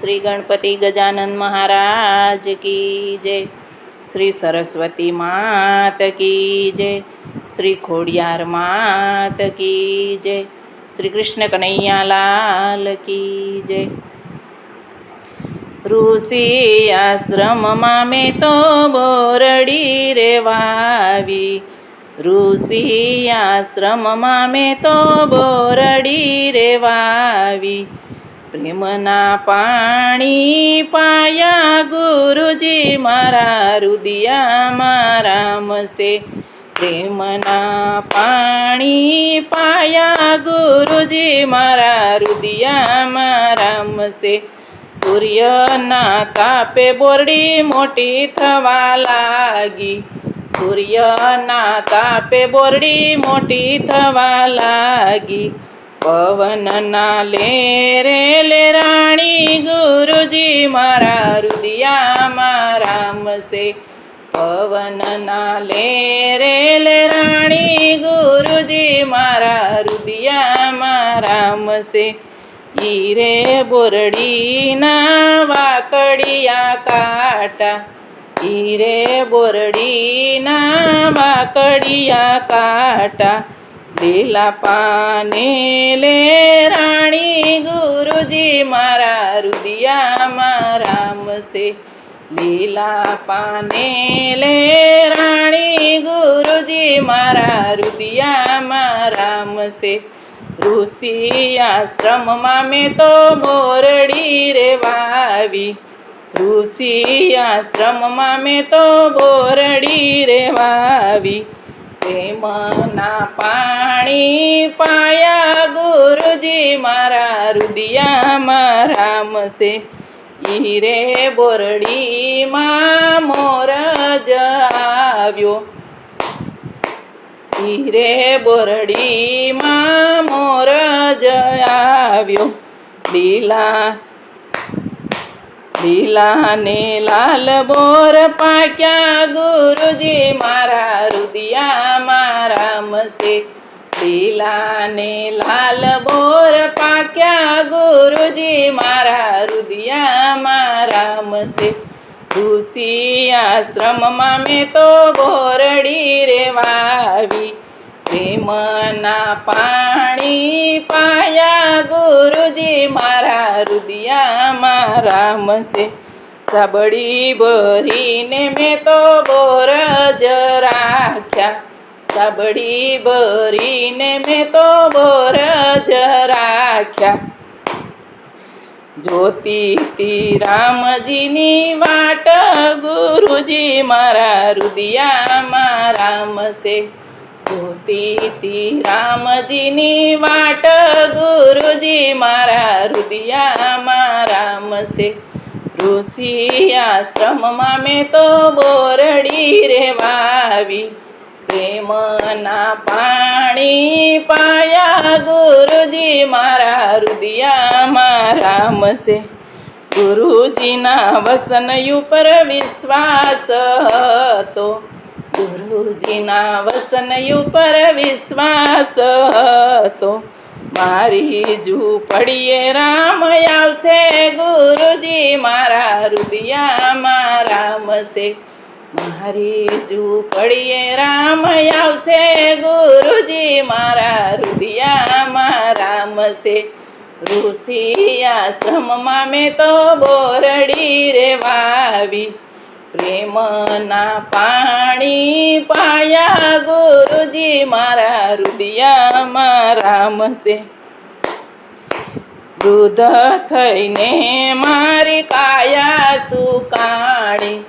શ્રી ગણપતિ ગજાનંદ મહારાજ કી જય. શ્રી સરસ્વતી માત કી જય. શ્રી ખોડિયાર માત કી જય. શ્રી કૃષ્ણ કનૈયાલાલ કી જય. ઋષિ આશ્રમમાં મેં તો બોરડી રેવાવી. ઋષિ આશ્રમમાં મેં તો બોરડી રેવાવી. પ્રેમના પાણી પાયા ગુરુજી મારા રુદિયામાં મસે પ્રેમના પાણી પાયા ગુરુજી મારા રુદિયામાં મસે સૂર્યના તાપે બોરડી મોટી થવા લાગી. સૂર્યના તાપે બોરડી મોટી થવા લાગી. પવનના લેરે લેરાણી ગુરુજી, મારા રુદિયામાં રામસે પવનના લેરે લેરાણી ગુરુજી, મારા રુદિયામાં રામસે ઈરે બોરડીના વાકડિયા કાટા. ઈરે બોરડીના વાકડિયા કાટા. લીલા પાને લે રાણી ગુરુજી, મારા રુદિયામાં સે લીલા પાને લે રાણી ગુરુજી, મારા રુદિયામાં રામસે ઋષિ આશ્રમમાં મેં તો મોરડી રેવાવી. ઋષિ આશ્રમમાં મેં તો બોરડી રેવાવી. પ્રેમના પાણી પાયા ગુરુજી મારા રુદિયા મારા મસે ઈરે બોરડીમાં મોર આવ્યો. હીરે બોરડીમાં મોર જ આવ્યો. લીલા લીલા ને લાલ બોર પાક્યા ગુરુજી મારા રુદિયા મારા મસે ને લાલ બોર પાક્યા ગુરુજી મારા રુદિયા મારા મસે ઋષિ આશ્રમમાં મેં તો બોરડી રેવાવી. પ્રેમના પાણી પાયા ગુરુજી મારા રુદિયામાં રામસે સાબડી ભરીને મેં તો બોર જ રાખ્યા. સાબડી ભરીને મેં તો બોર જ રાખ્યા. જોતી રામજીની વાટ, ગુરુજી મારા રુદિયામાં રામસે તી રામજીની વાટ, ગુરુજી મારા રુદિયામાં રામસે ઋષિ આશ્રમમાં મેં તો બોરડી રેવાવી. પ્રેમના પાણી પાયા, ગુરુજી મારા રુદિયામાં રામસે ગુરુજીના વસન ઉપર વિશ્વાસ હતો. ગુરુજીના વસન ઉપર વિશ્વાસ હતો. મારી ઝૂંપડીએ રામ આવશે, ગુરુજી મારા રુદિયામાં રામસે મારી ઝૂંપડીએ રામ આવશે, ગુરુજી મારા રુદિયામાં રામસે ઋષિ આશ્રમમાં મેં તો બોરડી રેવાવી. પ્રેમના પાણી પાયા ગુરુજી મારા રુદિયામાં રામસે વૃદ્ધ થઈને મારી કાયા સુકાણી.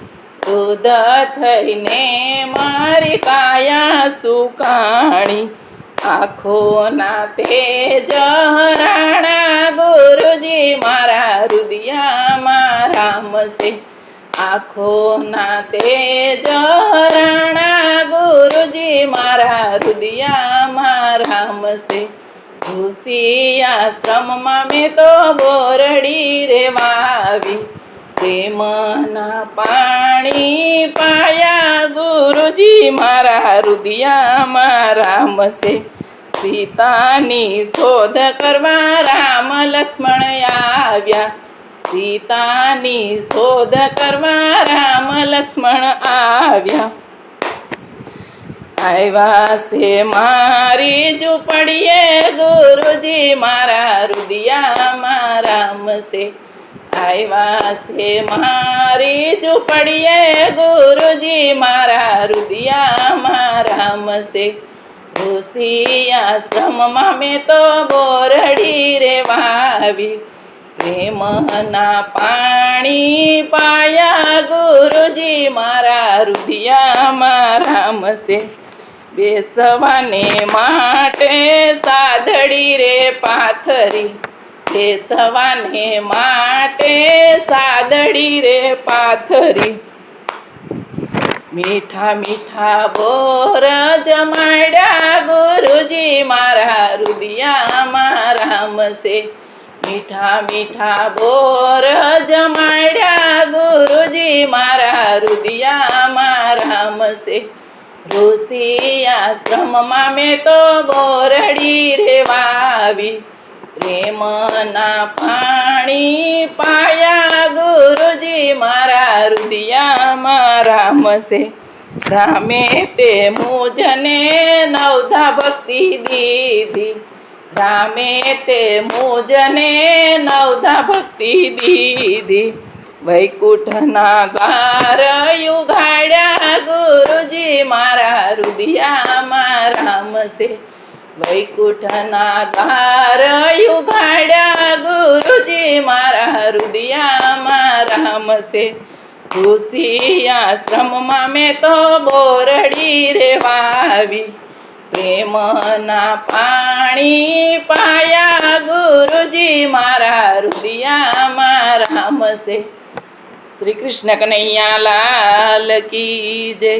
વૃદ્ધ થઈને મારી કાયા સુકાણી. આંખોના તેજ આંખોના તેજ રાણા ગુરુજી મારા રુદિયામાં રામસે ઋષિ આશ્રમમાં મેં તો બોરડી રેવાવી પ્રેમના પાણી પાયા ગુરુજી મારા રુદિયામાં રામસે સીતાની શોધ કરવા રામ લક્ષ્મણ આવ્યા. સીતાની શોધ કરવા રામ લક્ષ્મણ આવ્યા. આવ્યા છે મારી ઝૂંપડીએ, ગુરુજી મારા રુદિયામાં રામ છે આવ્યા છે મારી ઝૂંપડીએ, ગુરુજી મારા રુદિયામાં રામ છે ઋષિ આશ્રમમાં મેં તો બોરડી રેવા વાવી પ્રેમના પાણી પાયા ગુરુજી મારા રુધિયામાં રામ છે બેસવાને માટે સાધડી રે પાથરી. બેસવાને માટે સાદડી રે પાથરી. મીઠા મીઠા બોર જમાડ્યા ગુરુજી મારા રુદિયામાં રામ છે મીઠા મીઠા બોર જમાડ્યા ગુરુજી મારા રુદિયા મારા મસે ઋષિ આશ્રમમાં મેં તો બોરડી રે વાવી પ્રેમના પાણી પાયા ગુરુજી મારા રુદિયા મારા મસે રામે તે મુજને નવધા ભક્તિ દીધી. રામે તે મુજને નવધા ભક્તિ દીધી વૈકુંઠના દ્વાર યુગાડ્યા ગુરુજી મારા રુદિયામાં રામ છે વૈકુંઠના દ્વાર યુગાડ્યા ગુરુજી મારા રુદિયામાં રામ છે ઋષિ આશ્રમમાં મેં તો બોરડી રે વાવી પ્રેમના પાણી પાયા ગુરુજી મારા મારા છે શ્રી કૃષ્ણ કનૈયા લાલ કી જય.